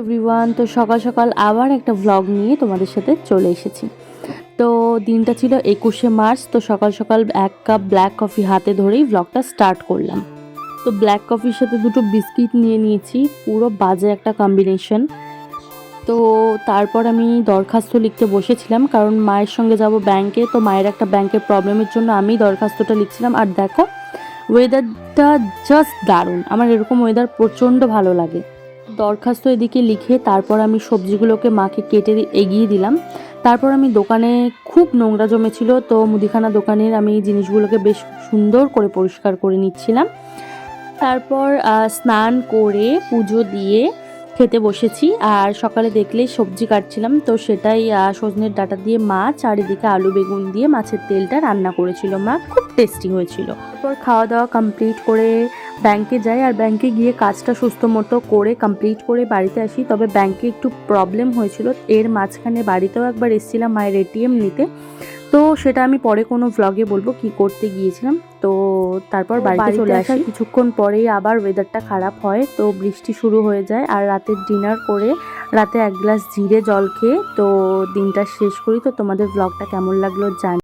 Everyone তো সকাল সকাল আবার একটা ভ্লগ নিয়ে তোমাদের সাথে চলে এসেছি। তো দিনটা ছিল একুশে মার্চ, তো সকাল সকাল এক কাপ ব্ল্যাক কফি হাতে ধরেই ভ্লগটা স্টার্ট করলাম। তো ব্ল্যাক কফির সাথে দুটো বিস্কিট নিয়ে নিয়েছি, পুরো বাজে একটা কম্বিনেশন তো তারপর আমি দরখাস্ত লিখতে বসেছিলাম, কারণ মায়ের সঙ্গে যাব ব্যাংকে, তো মায়ের একটা ব্যাংকের প্রবলেমের জন্য আমি দরখাস্তটা লিখছিলাম। আর দেখো ওয়েদারটা জাস্ট দারুণ। আমার এরকম ওয়েদার প্রচণ্ড ভালো লাগে। দরখাস্ত এদিকে লিখে তারপর আমি সবজিগুলোকে মাকে কেটে এগিয়ে দিলাম। তারপর আমি দোকানে খুব নোংরা জমেছিল, তো মুদিখানা দোকানের আমি জিনিসগুলোকে বেশ সুন্দর করে পরিষ্কার করে নিচ্ছিলাম। তারপর স্নান করে পুজো দিয়ে খেতে বসেছি আর সকালে দেখলে সবজি কাটছিলাম, তো সেটাই সজনের ডাটা দিয়ে মা চারিদিকে আলু বেগুন দিয়ে মাছের তেলটা রান্না করেছিল মা, খুব টেস্টি হয়েছিল। তারপর খাওয়া দাওয়া কমপ্লিট করে ব্যাংকে যাই আর ব্যাংকে গিয়ে কাজটা সুস্থ মতো করে কমপ্লিট করে বাড়িতে আসি। তবে ব্যাংকে একটু প্রবলেম হয়েছিল, এর মাঝখানে বাড়িতেও একবার এসেছিলাম মায়ের এটিএম নিতে, তো সেটা আমি পরে কোনো ভ্লগে বলব কি করতে গিয়েছিলাম। তো তারপর বাড়িতে চলে আসি। আসি কিছুক্ষণ পরেই আবার ওয়েদারটা খারাপ হয় তো বৃষ্টি শুরু হয়ে যায় আর রাতের ডিনার করে রাতে এক গ্লাস জিরে জল খেয়ে তো দিনটা শেষ করি তো তোমাদের ব্লগটা কেমন লাগল জানি